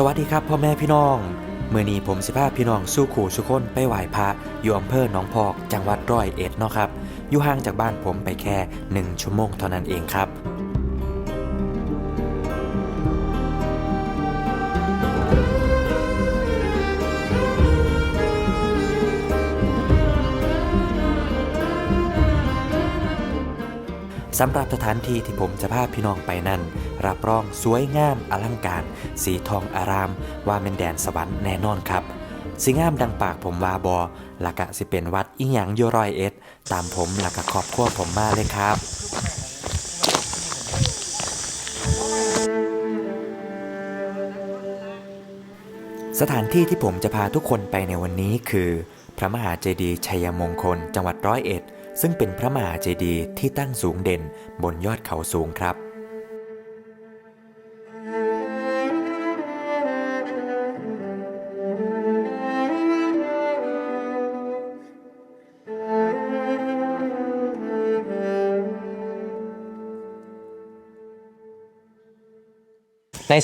สวัสดีครับพ่อแม่พี่น้องเมื่อนี้ผมสิพาพี่น้องสู้ขู่สุคนไปไหว้พระอยู่อำเภอหนองพอก จังหวัดร้อยเอ็ดเนาะครับอยู่ห่างจากบ้านผมไปแค่หนึ่งชั่วโมงเท่านั้นเองครับสำหรับสถานที่ที่ผมจะพาพี่น้องไปนั่น รับรองสวยงามอลังการ สีทองอาราม ว่าเป็นแดนสวรรค์แน่นอนครับสิงามดังปากผมว่าบอหลักะสิเป็นวัดอีหยังยรอยเอ็ด ตามผมหลักะครอบครัวผมมาเลยครับสถานที่ที่ผมจะพาทุกคนไปในวันนี้คือ พระมหาเจดีย์ชัยมงคล จังหวัดร้อยเอ็ด ซึ่งเป็นพระมหาเจดีย์ที่ตั้งสูงเด่นบนยอดเขาสูงครับ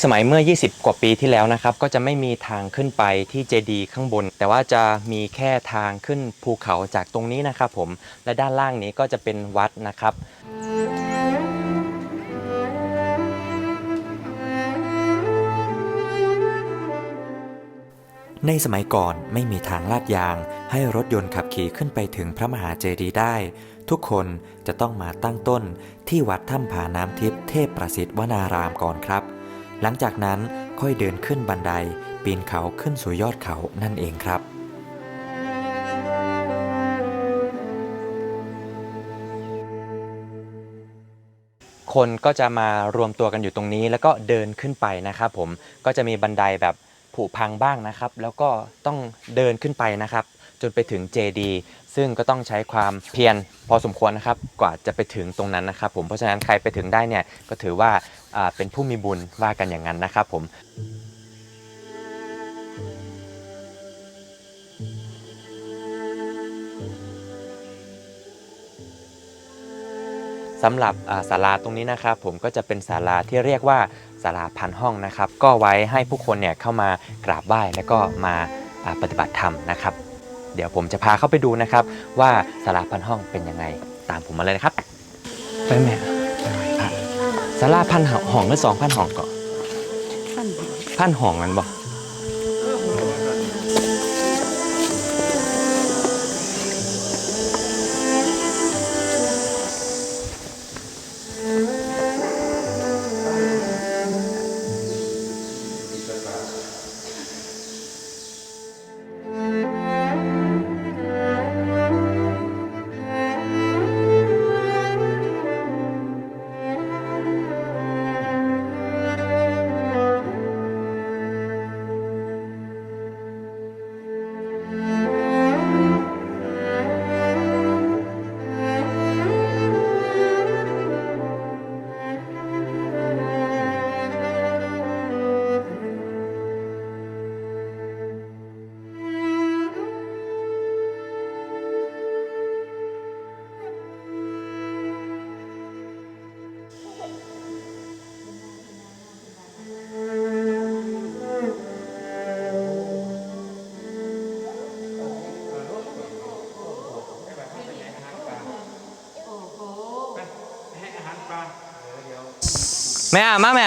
สมัยเมื่อ 20 กว่าปีที่แล้วนะครับ ก็จะไม่มีทางขึ้นไปที่เจดีย์ข้างบน แต่ว่าจะมีแค่ทางขึ้นภูเขาจากตรงนี้นะครับผมและด้านล่างนี้ก็จะเป็นวัดนะครับในสมัยก่อนไม่มีทางลาดยาง ให้รถยนต์ขับขี่ขึ้นไปถึงพระมหาเจดีย์ได้ ทุกคนจะต้องมาตั้งต้นที่วัดถ้ำผาน้ำทิพย์เทพประสิทธิ์วนารามก่อนครับ หลังจากนั้นค่อยเดินขึ้นบันไดปีนเขาขึ้นสู่ยอดเขานั่นเองครับ คนก็จะมารวมตัวกันอยู่ตรงนี้ แล้วก็เดินขึ้นไปนะครับผมก็จะมีบันไดแบบผุพังบ้างนะครับ แล้วก็ต้องเดินขึ้นไปนะครับ จนไปถึงเจดีซึ่งก็ต้องใช้ความเพียรพอสมควรนะครับ กว่าจะไปถึงตรงนั้นนะครับ ผมเพราะฉะนั้นใครไปถึงได้เนี่ยก็ถือว่า เป็นผู้มีบุญว่ากันอย่างนั้นนะครับผมสำหรับศาลาตรงนี้นะครับผมก็จะเป็นศาลาที่เรียกว่าศาลาพันห้องนะครับ ก็ไว้ให้ผู้คนเนี่ยเข้ามากราบไหว้แล้วก็มาปฏิบัติธรรมนะครับ เดี๋ยวผมจะพาเข้าไปดูนะครับ ว่าศาลาพันห้องเป็นยังไงตามผมมาเลยนะครับไปแม่ ศาลาพันห้องหรือสองพันห้องก็พันห้องกันบ่ แม่อะมาแม่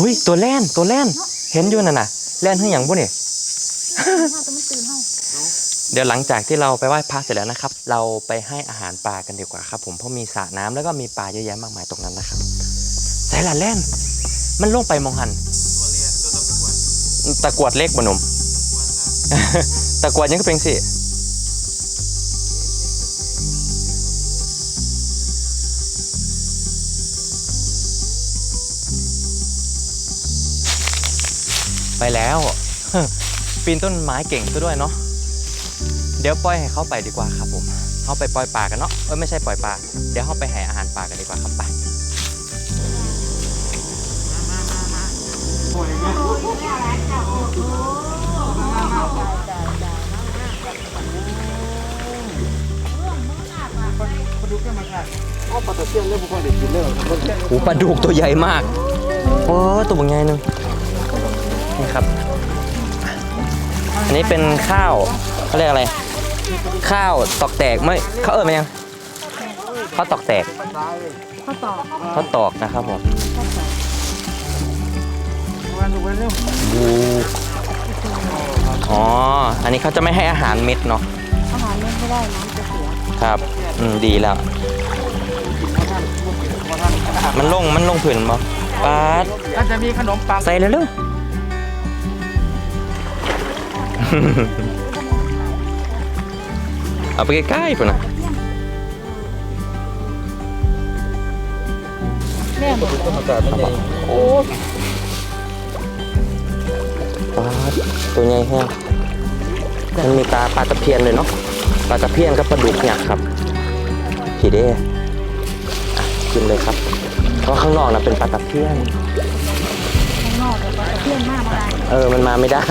อุ้ยตัวแล่นตัวแล่นเห็นอยู่นั่นน่ะแล่นขึ้นอย่างบุนี่เดี๋ยวหลังจากที่เราไปไหว้พระเสร็จแล้วนะครับ เราไปให้อาหารปลากันดีกว่าครับ ผมเพราะมีสระน้ำแล้วก็มีปลาเยอะแยะมากมายตรงนั้นนะครับใส่ละแล่น มันลงไปมองหันตะกวดเล็กบหนุ่มตะกวดยังก็เป็นสิ ไปแล้ว ปีนต้นไม้เก่งซะด้วยเนาะเดี๋ยวปล่อยให้เขาไปดีกว่าครับผมเขาไปปล่อยปลากันเนาะเอ้ยไม่ใช่ปล่อยปลาเดี๋ยวเขาไปให้อาหารปลากันดีกว่าครับไปปลาดุโอ้ปลาดุกตัวใหญ่มากโอ้ตัวบางใหญ่หนึง นี่ครับ อันนี้เป็นข้าวเขาเรียกอะไร ข้าวตอกแตกไม่เขาเอ่ยมายังข้าวตอกแตกข้าวตอกข้าวตอกนะครับผมบูอ๋อ อันนี้เขาจะไม่ให้อาหารเม็ดเนาะ อาหารเล่นไม่ได้น้ำจะเสีย ครับ อืม ดีแล้ว มันลง มันลงผืนบ่ปาดน่าจะมีขนมปัง ใส่เร็วๆ เอาไปใกล้ๆปุ่นนะแม่หมดโอ้ปาดตัวใหญ่แห้งมันมีตาปลาตะเพียนเลยเนาะปลาตะเพียนกับปลาดุกเนี่ยครับขีเด้อะกินเลยครับ เพราะข้างนอกนะเป็นปลาตะเพียนข้างนอกแต่ว่าจะเพื่อนมากอะไรเออมันมาไม่ได้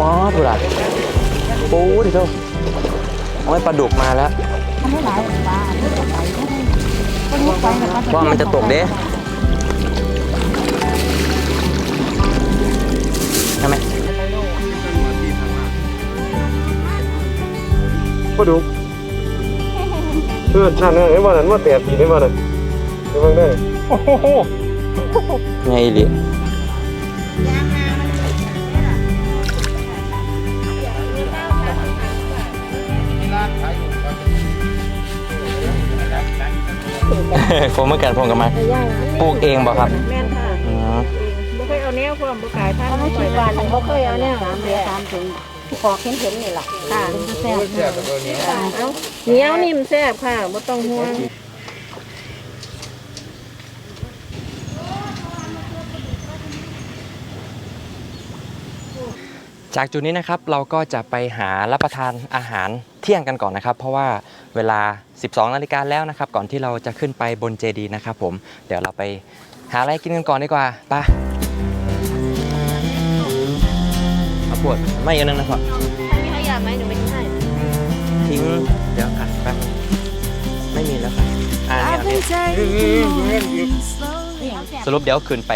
ป๊อดบุรัดปูดิโตโอ้ยปลาดุกมาแล้วมันไม่หลายปลาไม่ตกไปก็ได้ก็นี้ไปแล้วว่ามันจะตกเด้ใช่ไหมก็ดูเพื่อนนั่นนั่นไอ้บ้านนั้นว่าแตกปีไอ้บ้านนั้นไอ้บ้านได้โอ้โหไง ดิผมเมื่อกันผมกับมา ปลูกเองบ่ครับ แม่นค่ะอืมบ่เคยเอาแนวความบ่ขายท่านถ้าไม่ไม่คิดไหวว่ามันก็เคยเอาเนี่ยสามเดือนสามถึงขอเข็นเข็นนี่แหละค่ะเป็นจะแซ่บเอ้าเหนียวนิ่มแซ่บค่ะบ่ต้องห่วง จากจุดนี้นะครับเราก็จะไปหารับประทานอาหารเที่ยงกันก่อนนะครับ เพราะว่าเวลา 12นาฬิกาแล้วนะครับ ก่อนที่เราจะขึ้นไปบนเจดีย์นะครับผมเดี๋ยวเราไปหาอะไรกินกันก่อนดีกว่าไปเอาปวดไม่เยอะนั่นนะพ่อมีขยะไหมหนูไม่ให้ทิ้งเดี๋ยวค่ะแป๊บไม่มีแล้วค่ะอ่านี่สรุปเดี๋ยวขึ้นไป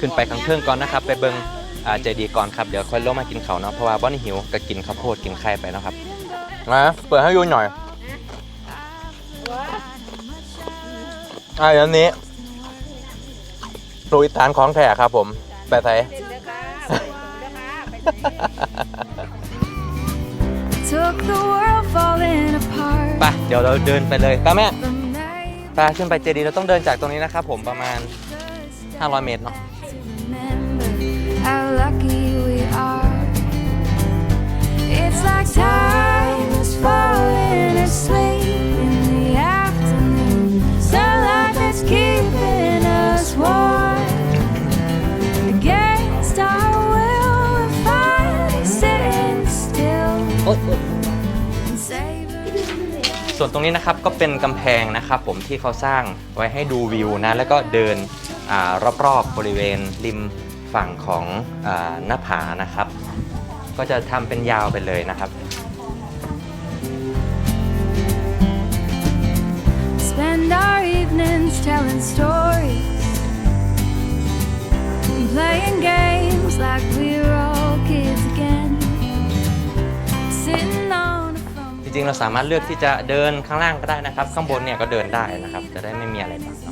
ขึ้นไปข้างเครื่องก่อนนะครับ ไปเบิง อ่าเจดีย์ก่อนครับ เดี๋ยวค่อยลงมากินเขาวเนาะ เพราะว่าบ้านหิวก็กินข้าวโพดกินไข่ไปเนาะครับมาเปิดให้ดูหน่อยอ่าอันนี้ลุยตานของแท้ครับผม ไปใส่ Took the world falling apart. ไปเดี๋ยวเราเดินไปเลยป้าแม่ The night ไปขึ้นไปเจดีย์เราต้องเดินจากตรงนี้นะครับผมประมาณ 500 เมตรเนาะ remember how lucky we are. It's like time is falling asleep in the afternoon. Sunlight that's keeping us warm. Against our will, we're finally sitting still and saving. ส่วนตรงนี้นะครับก็เป็นกำแพงนะครับผมที่เขาสร้างไว้ให้ดูวิวนะแล้วก็เดินอารอบๆบริเวณริม ฝั่งของอาหน้าผานะครับ ก็จะทำเป็นยาวไปเลยนะครับ Spend our evenings telling stories and playing games like we were all kids again. Sitting on a phone. จริงๆ เราสามารถเลือกที่จะเดินข้างล่างก็ได้นะครับ ข้างบนเนี่ยก็เดินได้นะครับ จะได้ไม่มีอะไรบัง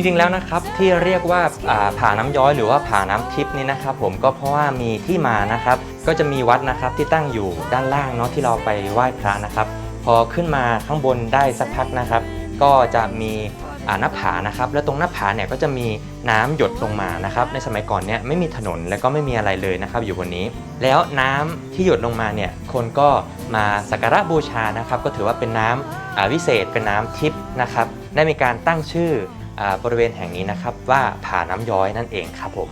จริงๆแล้วนะครับที่เรียกว่าอ่าผาน้ำย้อยหรือว่าผาน้ำทิพย์นี่นะครับผมก็เพราะว่ามีที่มานะครับ ก็จะมีวัดนะครับที่ตั้งอยู่ด้านล่างเนาะที่เราไปไหว้พระนะครับ พอขึ้นมาข้างบนได้สักพักนะครับ ก็จะมีหน้าผานะครับ แล้วตรงหน้าผาเนี่ยก็จะมีน้ำหยดลงมานะครับ ในสมัยก่อนเนี่ยไม่มีถนนแล้วก็ไม่มีอะไรเลยนะครับ อยู่บนนี้ แล้วน้ำที่หยดลงมาเนี่ยคนก็มาสักการะบูชานะครับ ก็ถือว่าเป็นน้ำอ่าวิเศษเป็นน้ำทิพย์นะครับ ได้มีการตั้งชื่อ บริเวณแห่งนี้นะครับว่าผาน้ำย้อยนั่นเองครับผม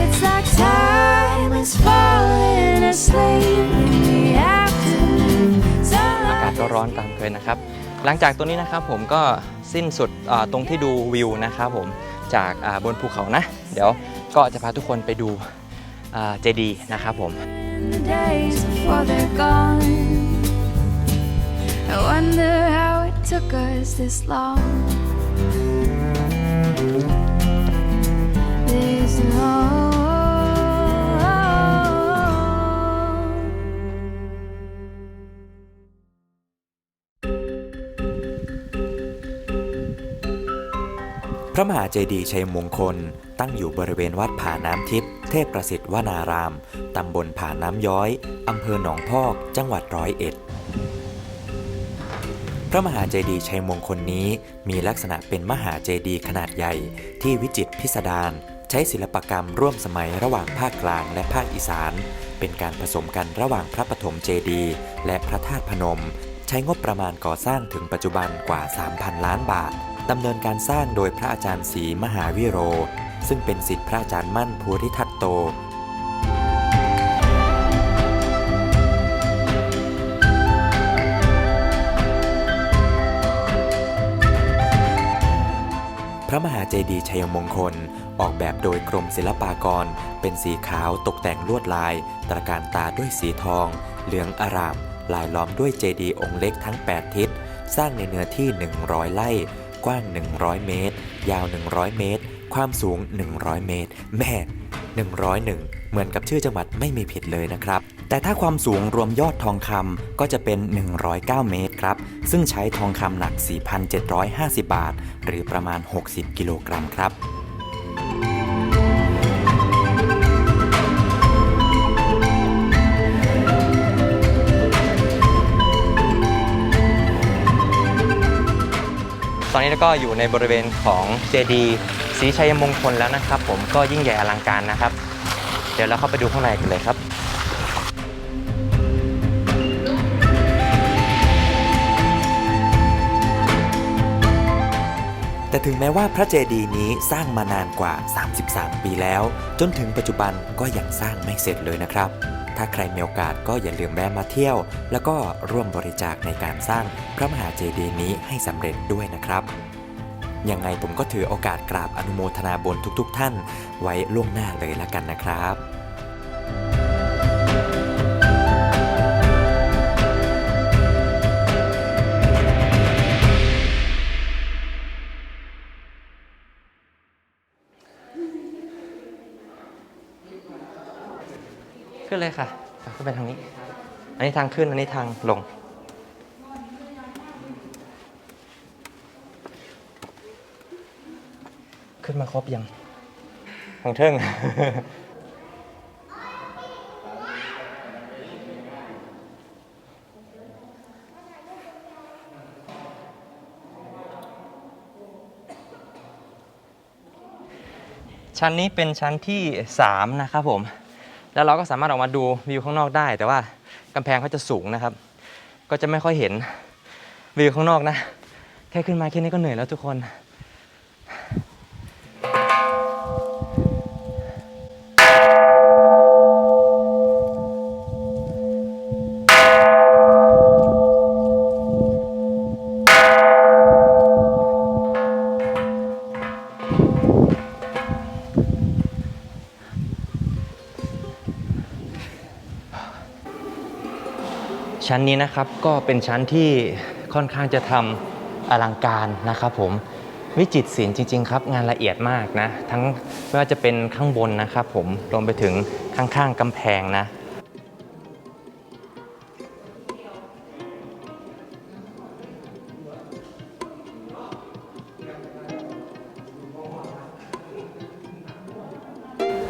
It's like time is falling asleep in the afternoon. อากาศ Sunlight ก็ร้อนตามเคยนะครับเหลังจากตัวนี้นะครับผมก็สิ้นสุดอ่าตรงที่ดูวิวนะครับผมจากอ่าบนภูเขานะ เดี๋ยวก็จะพาทุกคนไปดูเจดีนะครับผม in the days before they're gone. I wonder how it took us this long. There's no. –พระมหาเจดีย์ชัยมงคล ตั้งอยู่บริเวณวัดผาน้ำทิพย์เทพประสิทธิ์วนาราม ตำบลผาน้ำย้อย อำเภอหนองพอก จังหวัดร้อยเอ็ด ระมหาเจดีย์ชัยมงคลนี้ มีลักษณะเป็นมหาเจดีย์ขนาดใหญ่ ที่วิจิตรพิสดารใช้ศิลปกรรมร่วมสมัยระหว่างภาคกลางและภาคอีสาน เป็นการผสมกันระหว่างพระปฐมเจดีย์และพระธาตุพนม ใช้งบประมาณก่อสร้างถึงปัจจุบันกว่า 3,000 ล้านบาทดำเนินการสร้างโดยพระอาจารย์ศรีมหาวิโร ซึ่งเป็นศิษย์พระอาจารย์มั่นภูริทัตโต ระมหาเจดีย์ชัยมงคล ออกแบบโดยกรมศิลปากร เป็นสีขาวตกแต่งลวดลาย ตระการตาด้วยสีทอง เหลืองอาราม ลายล้อมด้วยเจดีย์องค์เล็กทั้ง 8 ทิศ สร้างในเนื้อที่ 100 ไร่ กว้าง 100 เมตร ยาว 100 เมตร ความสูง 100 เมตร แม่ 101 เหมือนกับชื่อจังหวัดไม่มีผิดเลยนะครับ แต่ถ้าความสูงรวมยอดทองคำก็จะเป็น 109 เมตรครับ ซึ่งใช้ทองคำหนัก 4,750 บาท หรือประมาณ 60 กิโลกรัมครับตอนนี้เราก็อยู่ในบริเวณของเจดีศรีชัยมงคลแล้วนะครับ ผมก็ยิ่งใหญ่อลังการนะครับ เดี๋ยวเราเข้าไปดูข้างในกันเลยครับ ถึงแม้ว่าพระเจดีย์นี้สร้างมานานกว่า 33 ปีแล้ว จนถึงปัจจุบันก็ยังสร้างไม่เสร็จเลยนะครับ ถ้าใครมีโอกาสก็อย่าลืมแวะมาเที่ยว แล้วก็ร่วมบริจาคในการสร้างพระมหาเจดีย์นี้ให้สำเร็จด้วยนะครับยังไงผมก็ถือโอกาสกราบอนุโมทนาบุญทุกๆท่าน ไว้ล่วงหน้าเลยละกันนะครับ ขึ้นเลยค่ะขึ้นไปทางนี้ อันนี้ทางขึ้น อันนี้ทางลง ขึ้นมาครบยังทางเทิงชั้นนี้เป็นชั้นที่ 3 นะครับผม แล้วเราก็สามารถออกมาดูวิวข้างนอกได้ แต่ว่ากำแพงเขาจะสูงนะครับ ก็จะไม่ค่อยเห็นวิวข้างนอกนะ แค่ขึ้นมาแค่นี้ก็เหนื่อยแล้วทุกคน ชั้นนี้นะครับก็เป็นชั้นที่ค่อนข้างจะทำอลังการนะครับผมวิจิตรศิลป์จริง ๆ ครับ งานละเอียดมากนะ ทั้งไม่ว่าจะเป็นข้างบนนะครับผมรวมไปถึงข้างๆกำแพงนะ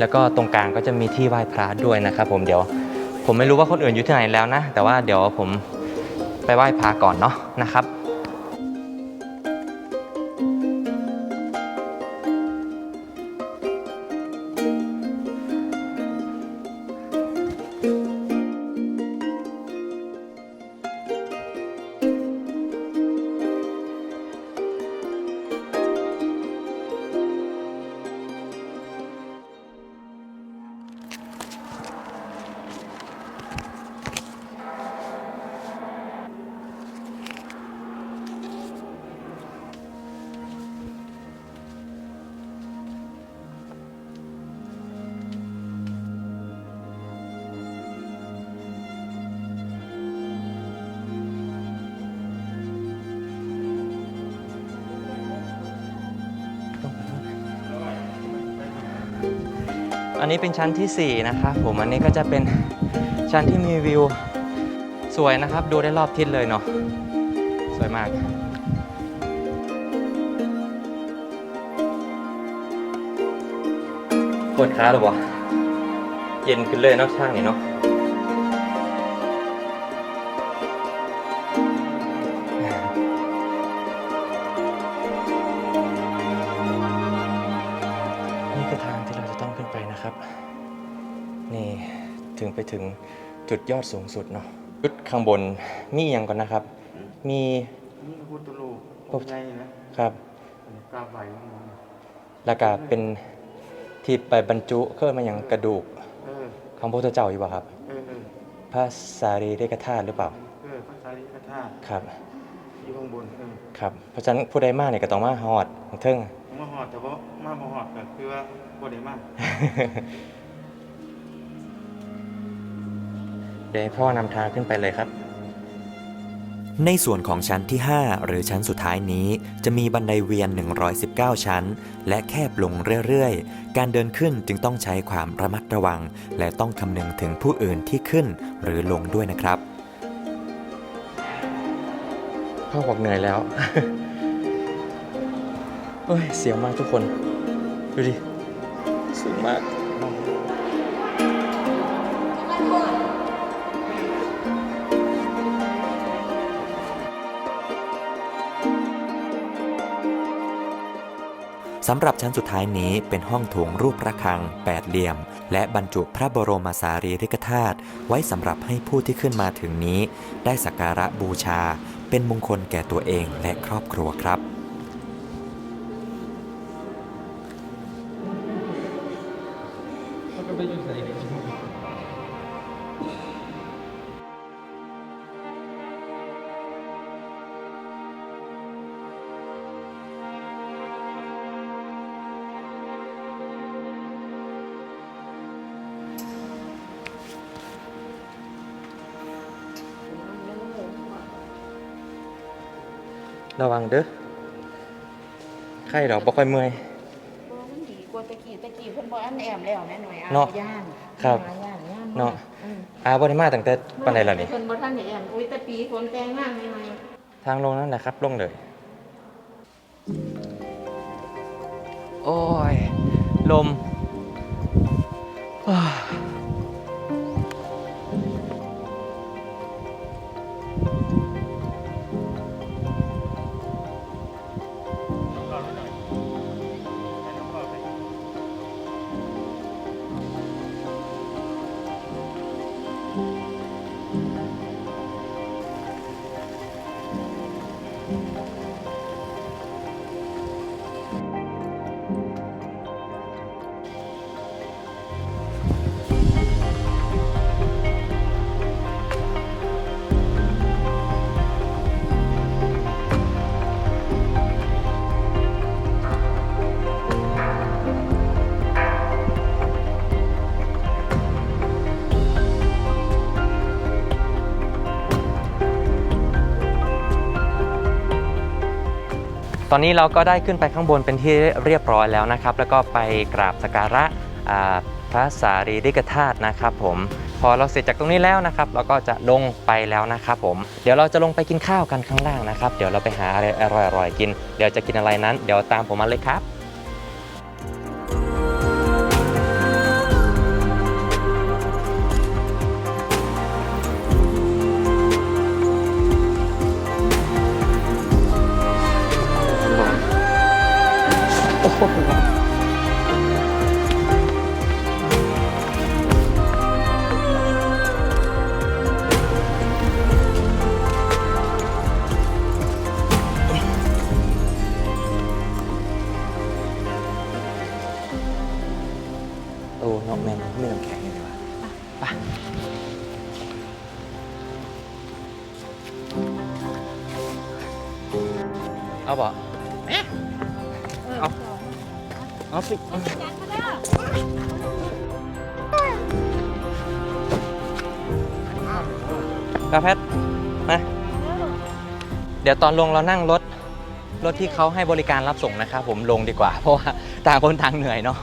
แล้วก็ตรงกลางก็จะมีที่ไหว้พระด้วยนะครับผมเดี๋ยว ผมไม่รู้ว่าคนอื่นอยู่ที่ไหนแล้วนะ แต่ว่าเดี๋ยวผมไปไหว้พระก่อนเนาะนะครับ นนี้เป็นชั้นที่ 4 นะครับผมอันนี้ก็จะเป็นชั้นที่มีวิวสวยนะครับ ดูได้รอบทิศเลยเนาะสวยมากปวดขาหรือเปล่าเย็นขึ้นเลยเนอกช่างนี่เนาะ ยอดสูงสุดเนาะจุดข้างบนมีอหย่างก่อนนะครับ มีนี่พระพุทธรูปพระใหญ่นะครับ กราบไหว้ของมันแล้วก็เป็นที่ไปบรรจุเคลื่อนมาอย่างกระดูกเออของพระพุทธเจ้าอยู่ป่ะครับเออเออพระสารีริกธาตุหรือเปล่าเออพระสารีริกธาตุครับอยู่ข้างบนเออครับเพราะฉะนั้นผู้ใดมากเนี่ยก็ต้องมาฮอดของเทิง ผมมาหอดแต่ว่ามาบ่หอดก็คือว่าบ่ได้มา ดี๋ยวให้พ่อนำทางขึ้นไปเลยครับ ในส่วนของชั้นที่ 5 หรือชั้นสุดท้ายนี้ จะมีบันไดเวียน 119 ชั้น และแคบลงเรื่อยๆ การเดินขึ้นจึงต้องใช้ความระมัดระวัง และต้องคำนึงถึงผู้อื่นที่ขึ้นหรือลงด้วยนะครับ พ่อบอกเหนื่อยแล้ว เฮ้ย เสียวมากทุกคน ดูดิ สูงมาก สำหรับชั้นสุดท้ายนี้เป็นห้องโถงรูประฆังแปดเหลี่ยม และบรรจุพระบรมสารีริกธาตุไว้สำหรับให้ผู้ที่ขึ้นมาถึงนี้ ได้สักการะบูชา เป็นมงคลแก่ตัวเองและครอบครัวครับ ข้ดอกบ่ค่อยเมื่อยมันดีกว่าตะกี้ตะกี้เพิ่นบ่อันแอมแล้วแม่หน่อยอะเนาะย่านครับ ย่านย่านเนาะอืมอาบ่ได้มาตั้งแต่ปานใดล่ะนี่ เพิ่นบ่ทันได้แอมอุ้ยแต่ปีฝนแต่งงานใหม่ทางลงนั่นแหละครับลงเลย โอ้ย ลมอ้า ตอนนี้เราก็ได้ขึ้นไปข้างบนเป็นที่เรียบร้อยแล้วนะครับ แล้วก็ไปกราบสักการะพระสารีริกธาตุนะครับผมพอเราเสร็จจากตรงนี้แล้วนะครับเราก็จะลงไปแล้วนะครับผมเดี๋ยวเราจะลงไปกินข้าวกันข้างล่างนะครับ เดี๋ยวเราไปหาอะไรอร่อยๆกิน เดี๋ยวจะกินอะไรนั้น เดี๋ยวตามผมมาเลยครับ เอาบ่เอาเอาสิกาแฟตมาเดี๋ยวตอนลงเรานั่งรถ รถที่เขาให้บริการรับส่งนะครับผมลงดีกว่า เพราะว่าต่างคนต่างเหนื่อยเนาะ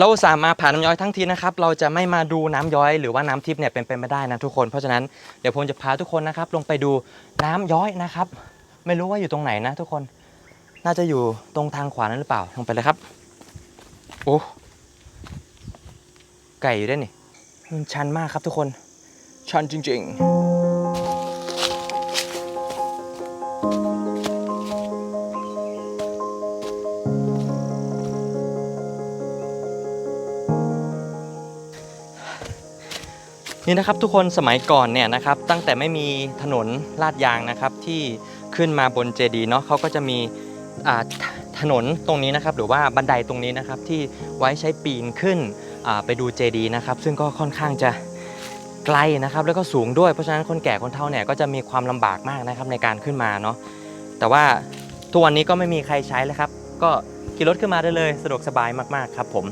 เราสามมาผ่านน้ำย้อยทั้งทีนะครับ เราจะไม่มาดูน้ำย้อยหรือว่าน้ำทิพย์เนี่ยเป็นไปไม่ได้นะทุกคน เพราะฉะนั้นเดี๋ยวผมจะพาทุกคนนะครับ ลงไปดูน้ำย้อยนะครับ ไม่รู้ว่าอยู่ตรงไหนนะ ทุกคน น่าจะอยู่ตรงทางขวานั้นหรือเปล่า ลงไปเลยครับ โอ้ ไก่อยู่ด้วยนี่ มันชันมากครับทุกคน ชันจริง ๆ นี่นะครับทุกคนสมัยก่อนเนี่ยนะครับตั้งแต่ไม่มีถนนลาดยางนะครับที่ขึ้นมาบนเจดีย์เนาะเขาก็จะมีถนนตรงนี้นะครับหรือว่าบันไดตรงนี้นะครับที่ไว้ใช้ปีนขึ้นไปดูเจดีย์นะครับซึ่งก็ค่อนข้างจะไกลนะครับแล้วก็สูงด้วยเพราะฉะนั้นคนแก่คนเฒ่าเนี่ยก็จะมีความลำบากมากนะครับในการขึ้นมาเนาะแต่ว่าทุกวันนี้ก็ไม่มีใครใช้แล้วครับก็ขี่รถขึ้นมาได้เลยสะดวกสบายมากๆครับผม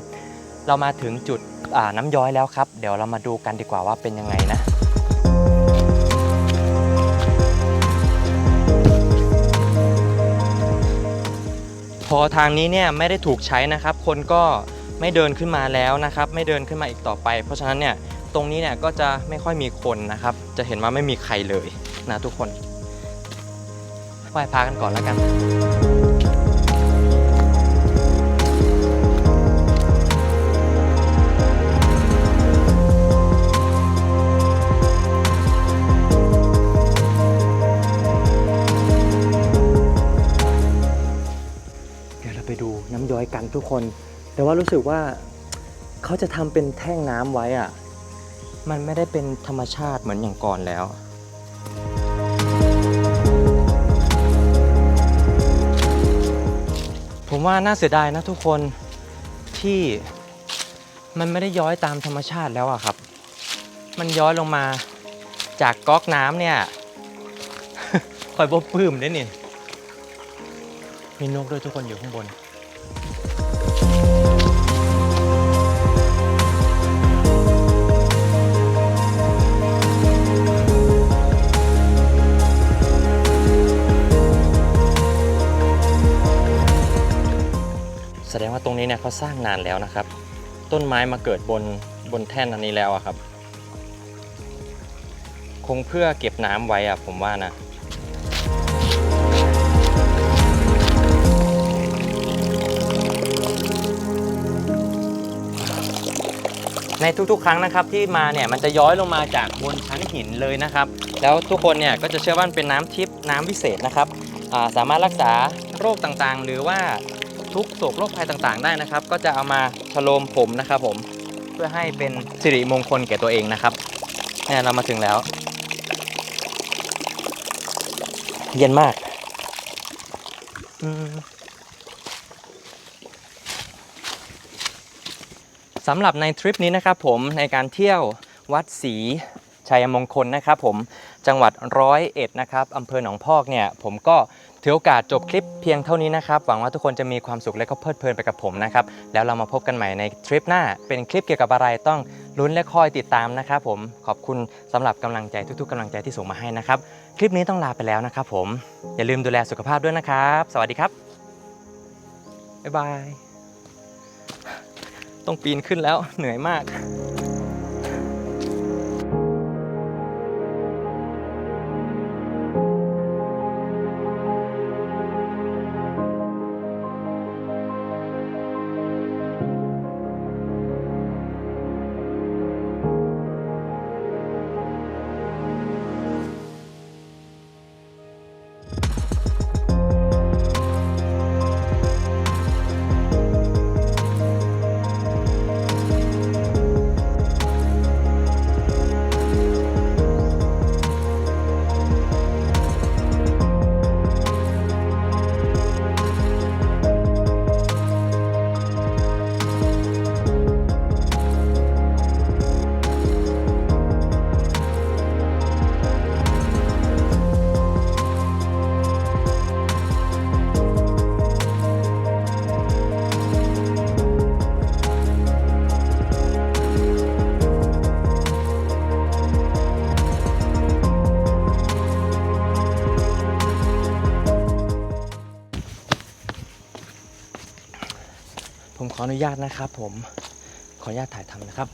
เรามาถึงจุดน้ำย้อยแล้วครับ เดี๋ยวเรามาดูกันดีกว่าว่าเป็นยังไงนะพอทางนี้เนี่ยไม่ได้ถูกใช้นะครับ คนก็ไม่เดินขึ้นมาแล้วนะครับ ไม่เดินขึ้นมาอีกต่อไป เพราะฉะนั้นเนี่ยตรงนี้เนี่ยก็จะไม่ค่อยมีคนนะครับ จะเห็นว่าไม่มีใครเลยนะทุกคนไหว้พระกันก่อนแล้วกัน คน แต่ว่ารู้สึกว่าเขาจะทำเป็นแท่งน้ำไว้อะมันไม่ได้เป็นธรรมชาติเหมือนอย่างก่อนแล้วผมว่าน่าเสียดายนะทุกคนที่มันไม่ได้ย้อยตามธรรมชาติแล้วอะครับ มันย้อยลงมาจากก๊อกน้ำเนี่ยคอยบบปื้มด้วยนี่ มีนกด้วยทุกคนอยู่ข้างบน แสดงว่าตรงนี้เนี่ยเขาสร้างนานแล้วนะครับ ต้นไม้มาเกิดบนบนแท่นอันนี้แล้วอะครับ คงเพื่อเก็บน้ำไว้อะผมว่านะในทุกๆ ครั้งนะครับที่มาเนี่ยมันจะย้อยลงมาจากบนชั้นหินเลยนะครับ แล้วทุกคนเนี่ยก็จะเชื่อว่ามันเป็นน้ำทิพย์น้ำวิเศษนะครับาสามารถรักษาโรคต่างๆ หรือว่า ทุกโศกโรคภัยต่างๆ ได้นะครับ ก็จะเอามาฉโลมผมนะครับผมเพื่อให้เป็นสิริมงคลแก่ตัวเองนะครับเนี่ยเรามาถึงแล้ว เย็นมากสำหรับในทริปนี้นะครับผมในการเที่ยววัดศรี ชัยมงคลนะครับผมจังหวัดร้อยเอ็ดนะครับอำเภอหนองพอกเนี่ยผมก็ถือโอกาสจบคลิปเพียงเท่านี้นะครับหวังว่าทุกคนจะมีความสุขและก็เพลิดเพลินไปกับผมนะครับแล้วเรามาพบกันใหม่ในทริปหน้า เป็นคลิปเกี่ยวกับอะไรต้องลุ้นและคอยติดตามนะครับผมขอบคุณสำหรับกำลังใจทุกๆกำลังใจที่ส่งมาให้นะครับคลิปนี้ต้องลาไปแล้วนะครับผมอย่าลืมดูแลสุขภาพด้วยนะครับ สวัสดีครับบ๊ายบายต้องปีนขึ้นแล้วเหนื่อยมาก นุญาตนะครับผมขออนุญาตถ่ายทำนะครับ